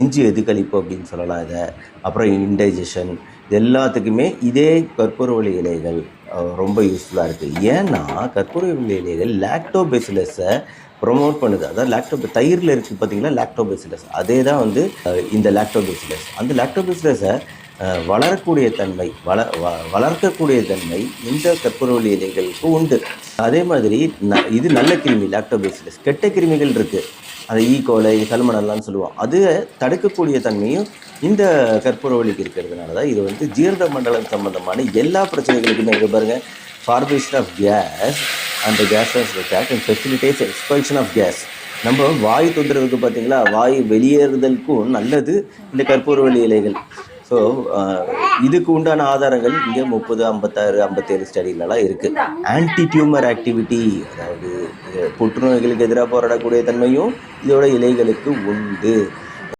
நெஞ்சு எதுக்களிப்பு அப்படின்னு சொல்லலாம் இதை. அப்புறம் இன்டைஜஷன் இது எல்லாத்துக்குமே இதே கற்பூரவள்ளி இலைகள் ரொம்ப யூஸ்ஃபுல்லாக இருக்குது ஏன்னா கற்பூரவள்ளி இலைகள் லாக்டோபெசிலஸை ப்ரொமோட் பண்ணுது. அதாவது லாக்டோ தயிரில் இருக்குது பார்த்தீங்களா லாக்டோபெசிலஸ் அதே தான் வந்து இந்த லாக்டோபெசிலஸ் அந்த லாக்டோபெசிலஸை வளரக்கூடிய தன்மை வள வ- வளர்க்கக்கூடிய தன்மை இந்த கற்பூரவள்ளி இலைகளுக்கு உண்டு. அதே மாதிரி ந இது நல்ல கிருமி லாக்டோபெசிலஸ் கெட்ட கிருமிகள் இருக்குது அந்த ஈகோலை கல்மணல்லாம் சொல்லுவோம். அது தடுக்கக்கூடிய தன்மையும் இந்த கற்பூரவழிக்கு இருக்கிறதுனால தான் இது வந்து ஜீரண மண்டலம் சம்மந்தமான எல்லா பிரச்சனைகளுக்குமே இங்கே பாருங்கள் ஃபார்மேஷன் ஆஃப் கேஸ் அந்த gas get and facilitates expulsion of gas நம்ம வாய் தொந்தரவுக்கு பார்த்தீங்களா வாய் வெளியேறுதலுக்கும் நல்லது இந்த கற்பூரவழி இலைகள். ஸோ இதுக்கு உண்டான ஆதாரங்கள் இங்கே முப்பது ஐம்பத்தாறு ஐம்பத்தேழு ஸ்டடிலலாம் இருக்குது ஆன்டி டியூமர் ஆக்டிவிட்டி அதாவது புற்றுநோய்களுக்கு எதிராக போராடக்கூடிய தன்மையும் இதோட இலைகளுக்கு உண்டு.